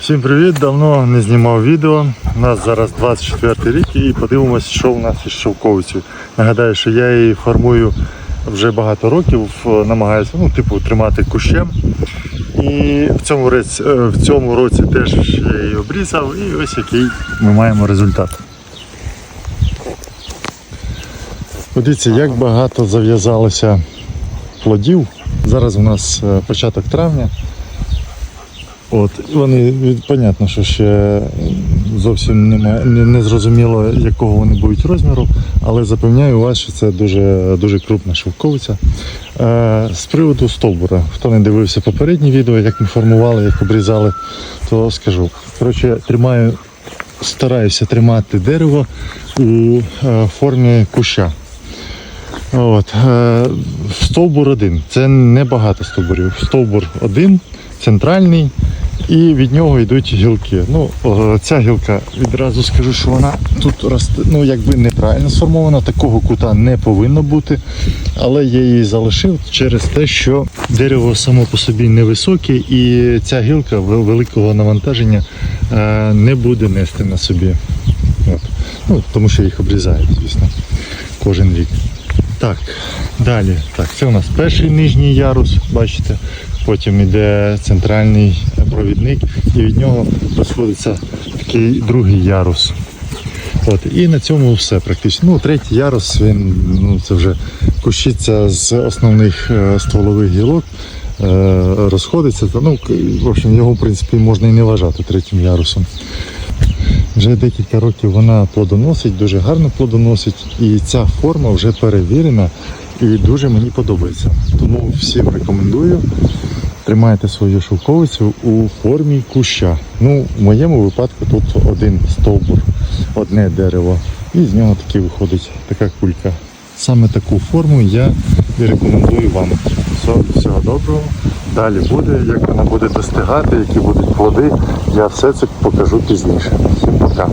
Всім привіт! Давно не знімав відео. У нас зараз 24 рік і подивимося, що у нас із шовковицею. Нагадаю, що я її формую вже багато років, намагаюся ну, типу, тримати кущем. І в цьому, році, е, в цьому році теж я її обрізав і ось який ми маємо результат. Подивіться, як багато зав'язалося плодів. Зараз у нас е, початок травня. От, вони, понятно, що ще зовсім немає, не, не зрозуміло, якого вони будуть розміру, але запевняю вас, що це дуже, дуже крупна шовковиця. Е, з приводу стовбура, хто не дивився попередні відео, як ми формували, як обрізали, то скажу. Коротше, тримаю, стараюся тримати дерево у е, формі куща. От, е, стовбур один. Це не багато стовбурів. Стовбур один, центральний, і від нього йдуть гілки. Ну, о, ця гілка відразу скажу, що вона тут росте, ну якби неправильно сформована, такого кута не повинно бути. Але я її залишив через те, що дерево само по собі невисоке, і ця гілка великого навантаження е, не буде нести на собі. От. Ну, тому що їх обрізають, звісно, кожен рік. Так, далі. Так, це у нас перший нижній ярус, бачите. Потім йде центральний провідник, і від нього розходиться такий другий ярус. От, і на цьому все практично. Ну, третій ярус, він ну, це вже кущиться з основних е, стволових гілок, е, розходиться. Та, ну, в общем, його в принципі можна і не вважати третім ярусом. Вже декілька років вона плодоносить, дуже гарно плодоносить, і ця форма вже перевірена і дуже мені подобається. Тому всім рекомендую. Тримайте свою шовковицю у формі куща. Ну, в моєму випадку тут один стовбур, одне дерево, і з нього таки виходить така кулька. Саме таку форму я і рекомендую вам. Доброго. Далі буде, як вона буде достигати, які будуть плоди, я все це покажу пізніше. Всім пока.